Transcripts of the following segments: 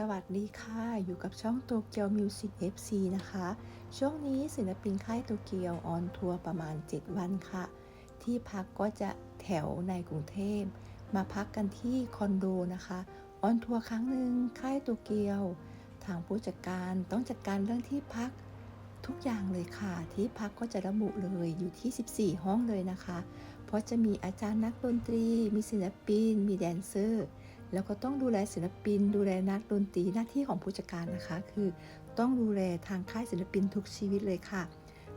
สวัสดีค่ะ อยู่กับช่องโตเกียวมิวสิก FC นะคะ ช่วงนี้ศิลปินค่ายโตเกียวออนทัวร์ประมาณ 7 วันค่ะ ที่พักก็จะแถวในกรุงเทพ มาพักกันที่คอนโดนะคะ ออนทัวร์ครั้งหนึ่งค่ายโตเกียว ทางผู้จัดการต้องจัดการเรื่องที่พักทุกอย่างเลยค่ะ ที่พักก็จะระบุเลยอยู่ที่ 14 ห้องเลยนะคะ เพราะจะมีอาจารย์นักดนตรี มีศิลปิน มีแดนเซอร์ แล้วก็ต้องดูแลศิลปิน ดูแลนักดนตรีหน้าที่ของผู้จัดการนะคะ คือต้องดูแลทางค่ายศิลปินทุกชีวิตเลยค่ะ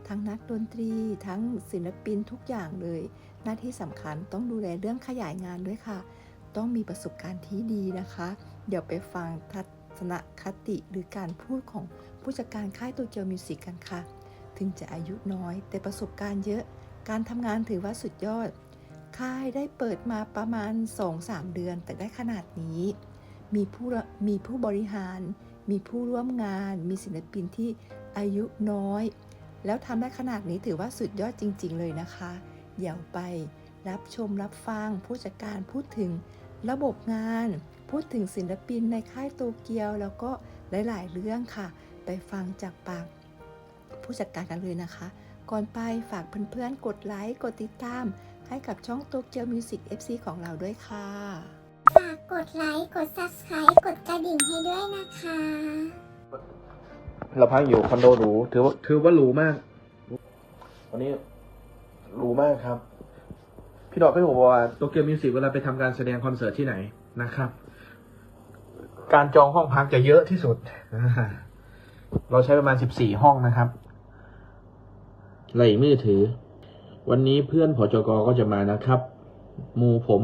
ทั้งนักดนตรีทั้งศิลปินทุกอย่างเลย หน้าที่สำคัญต้องดูแลเรื่องขยายงานด้วยค่ะ ต้องมีประสบการณ์ที่ดีนะคะ เดี๋ยวไปฟังทัศนคติหรือการพูดของผู้จัดการค่ายโตเกียวมิวสิกกันค่ะ ถึงจะอายุน้อย แต่ประสบการณ์เยอะ การทำงานถือว่าสุดยอด ค่ายได้เปิดมาประมาณ 2-3 เดือน แต่ได้ขนาดนี้ มีผู้มีผู้บริหาร มีผู้ร่วมงาน มีศิลปินที่อายุน้อย แล้วทำได้ขนาดนี้ถือว่าสุดยอดจริง ๆ เลยนะคะเดี๋ยวไปรับชมรับฟังผู้จัดการพูดถึงระบบงาน พูดถึงศิลปินในค่ายโตเกียว แล้วก็หลาย ๆ เรื่องค่ะ ไปฟังจากปากผู้จัดการกันเลยนะคะ ก่อนไปฝากเพื่อนๆกดไลค์กดติดตาม ให้กับช่องโตเกียวมิวสิก FC ของเราด้วยค่ะ ฝากกดไลค์ กด subscribe กดกระดิ่งให้ด้วยนะคะ เราพักอยู่คอนโดหรูถือว่าถือว่าหรูมากวันนี้หรูมากครับ พี่ดอกพี่ผมบอกว่าโตเกียวมิวสิกเวลาไปทำการแสดงคอนเสิร์ตที่ไหนนะครับ การจองห้องพักจะเยอะที่สุดอ่าเราใช้ประมาณสิบสี่ห้องนะครับไหลมือถือ วันนี้เพื่อนผอจกก็จะมานะครับมูผม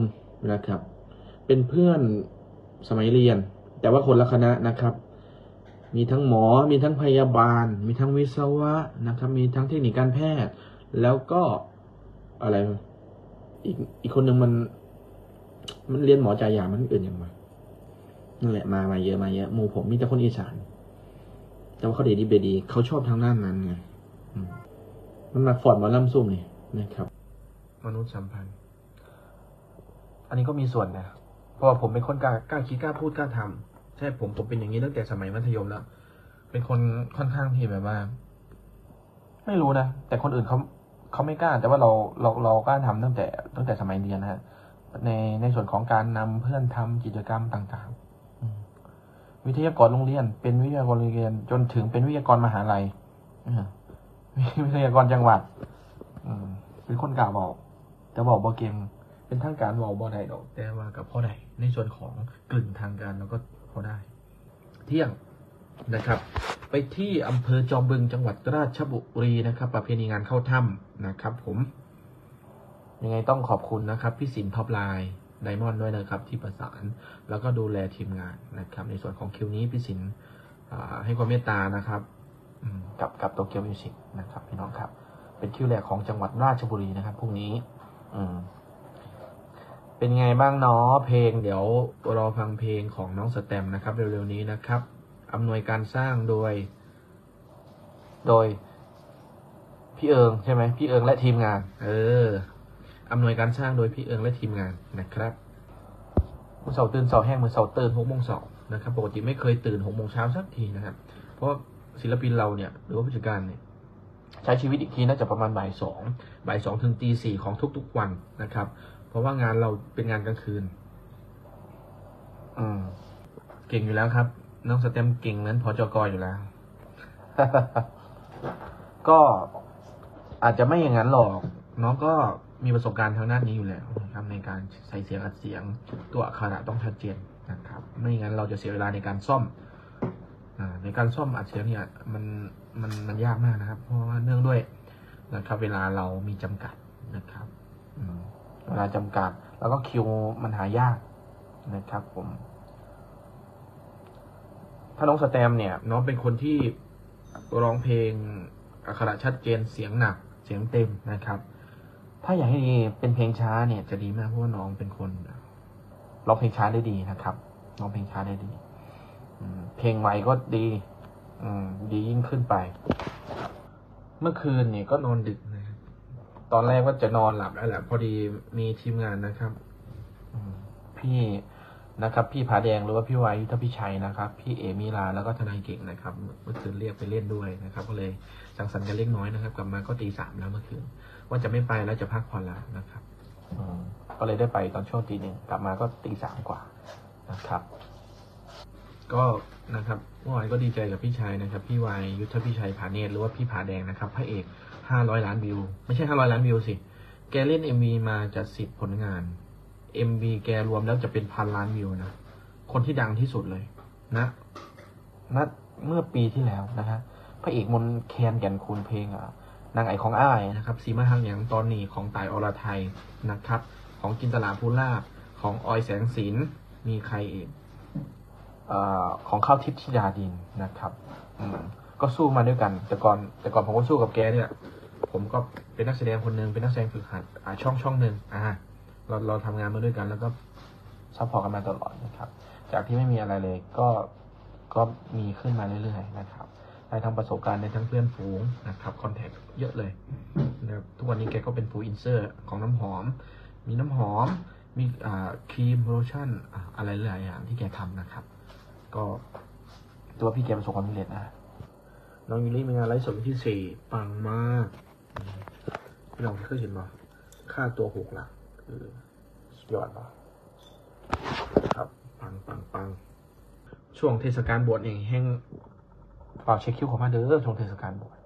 นะครับ เป็นเพื่อนสมัยเรียน แต่ว่าคนละคณะนะครับ มีทั้งหมอมีทั้งพยาบาล มีทั้งวิศวะนะครับ มีทั้งเทคนิคการแพทย์ แล้วก็อะไรอีกอีกคนหนึ่งมัน มันเรียนหมอจ่ายยามันอื่นอย่างไรนั่นแหละมามาเยอะมาเยอะหมู่ผมมีแต่คนอีสาน แต่ว่าเขาเดดีเบดีเขาชอบทางด้านนั้นไงมันมาฟอร์ดมาล่ำซุ่มนี่ นะครับ มนุษย์สัมพันธ์ อันนี้ก็มีส่วนนะ เพราะว่าผมเป็นคนกล้ากล้าคิดกล้าพูดกล้าทำใช่ผมผมเป็นอย่างนี้ตั้งแต่สมัยมัธยมแล้ว เป็นคนค่อนข้างที่แบบว่า ไม่รู้นะ แต่คนอื่นเขาเขาไม่กล้า แต่ว่าเราเราเรากล้าทำตั้งแต่ ตั้งแต่สมัยเรียนนะฮะ ในในส่วนของการนำเพื่อนทำกิจกรรมต่างๆ วิทยากรโรงเรียน เป็นวิทยากรโรงเรียน จนถึงเป็นวิทยากรมหาลัยวิทยากรจังหวัด อืมเป็นคนกล่าวบอกแต่บอกบอเกมเป็นทางการบอกบอได้ดอก แต่ว่ากับพ่อได้ในส่วนของกลึ่งทางการแล้วก็พอได้ เที่ยงนะครับ ไปที่อำเภอจอมบึงจังหวัดราชบุรีนะครับ ประเพณีงานเข้าถ้ำนะครับ ผมยังไงต้องขอบคุณนะครับ พี่สินท็อปไลน์ไดมอนด์ด้วยนะครับ ที่ประสานแล้วก็ดูแลทีมงานนะครับ ในส่วนของคิวนี้พี่สินให้ความเมตตานะครับกับกับโตเกียวมิวสิกนะครับ พี่น้องครับ เป็นคิวแรกของจังหวัดราชบุรีนะครับพรุ่งนี้ อืม เป็นไงบ้างเนาะเพลง เดี๋ยวรอฟังเพลงของน้องสแตมนะครับ เร็วๆนี้นะครับอำนวยการสร้างโดย โดย พี่เอิงใช่ไหมพี่เอิงและทีมงาน เอออำนวยการสร้างโดยพี่เอิงและทีมงานนะครับมือเสาร์ตื่นเสาร์แห้งมือเสาร์ตื่นหกโมงเสาร์นะครับปกติไม่เคยตื่นหกโมงเช้าสักทีนะครับ เพราะศิลปินเราเนี่ย หรือว่าผู้จัดการเนี่ย ใช้ชีวิตอีกทีน่าจะประมาณบ่ายสองบ่ายสองถึงตีสี่ของทุกๆวันนะครับ เพราะว่างานเราเป็นงานกลางคืนอืมเก่งอยู่แล้วครับ น้องสเต็มเก่งเหมือนพอจกอยู่แล้ว ก็อาจจะไม่อย่างนั้นหรอก น้องก็มีประสบการณ์ทางด้านนี้อยู่แล้วนะครับในการใส่เสียงอัดเสียง ตัวอักขระต้องชัดเจนนะครับ ไม่อย่างนั้นเราจะเสียเวลาในการซ่อมในการซ่อมอัดเสียงเนี่ย มันมันมันยากมากนะครับ เพราะว่าเนื่อง นะครับ เวลาเรามีจำกัดนะครับเวลาจำกัด แล้วก็คิวมันหายากนะครับ ผมถ้าน้องสแตมเนี่ยน้องเป็นคนที่ร้องเพลงอักขระชัดเจนเสียงหนัก เสียงเต็มนะครับ ถ้าอยากให้เป็นเพลงช้าเนี่ย จะดีมากเพราะว่าน้องเป็นคนร้องเพลงช้าได้ดีนะครับร้องเพลงช้าได้ดีเพลงใหม่ก็ดี อืมดียิ่งขึ้นไป เมื่อคืนเนี่ยก็นอนดึกนะครับตอนแรกว่าจะนอนหลับแล้วแหละพอดีมีทีมงานนะครับพี่นะครับ พี่ผาแดงหรือว่าพี่วายุทธพิชัยนะครับ พี่เอมิลาแล้วก็ทนายเก่งนะครับ เมื่อคืนเรียกไปเล่นด้วยนะครับ ก็เลยสังสรรค์กันเล็กน้อยนะครับ กลับมาก็ตีสามแล้วเมื่อคืนว่าจะไม่ไปแล้วจะพักผ่อนแล้วนะครับอืก็เลยได้ไปตอนช่วงตีหนึ่งกลับมาก็ตีสามกว่านะครับ ก็นะครับเมื่อวานก็ดีใจกับพี่ชายนะครับ พี่วายยุทธพิชัยผาเนตรหรือว่าพี่ผาแดงนะครับพระเอกห้าร้อยล้านวิว ไม่ใช่ห้าร้อยล้านวิวสิ แกเล่น MV มบีมาจะสิบผลงาน MV แกรวมแล้วจะเป็นพันล้านวิวนะ คนที่ดังที่สุดเลย นะนะเมื่อปีที่แล้วนะฮะพระเอกมนแคนแก่นคูณเพลงอะนางไอของอ้ายนะครับสีมาทางอย่างตอนนี้ของตายอรไทยนะครับ ของจินตลาภูลาภของออยแสงสินมีใครอีก อของข้าวทิพย์ธิดาดินนะครับอืก็สู้มาด้วยกัน แต่ก่อนแต่ก่อนผมก็สู้กับแกเนี่ยผมก็เป็นนักแสดงคนหนึ่งเป็นนักแสดงฝึกหัดช่องช่องหนึ่งอ่าเราเราทำงานมาด้วยกันแล้วก็ซัพพอร์ตกันมาตลอดนะครับ จากที่ไม่มีอะไรเลยก็ก็มีขึ้นมาเรื่อยๆนะครับได้ทั้งประสบการณ์ได้ทั้งเพื่อนฝูงนะครับคอนแทคเยอะเลยนะทุกวันนี้แกก็เป็นฟูอินเซอร์ของน้ำหอม มีน้ำหอม มีอ่าครีมโลชั่นอ่าอะไรหลายอย่างที่แกทำนะครับ ก็ตัวพี่แกประสบความสำเร็จนะ น้องยูริมีงานไลฟ์สดวันที่สี่ปังมากพี่น้องเคยเห็นมาค่าตัวหกหลักคือสุดยอดปะครับปังปังปังช่วงเทศกาลบวชเองแห้งเปล่าเช็คคิวของมาเด้อช่วงเทศกาลบวช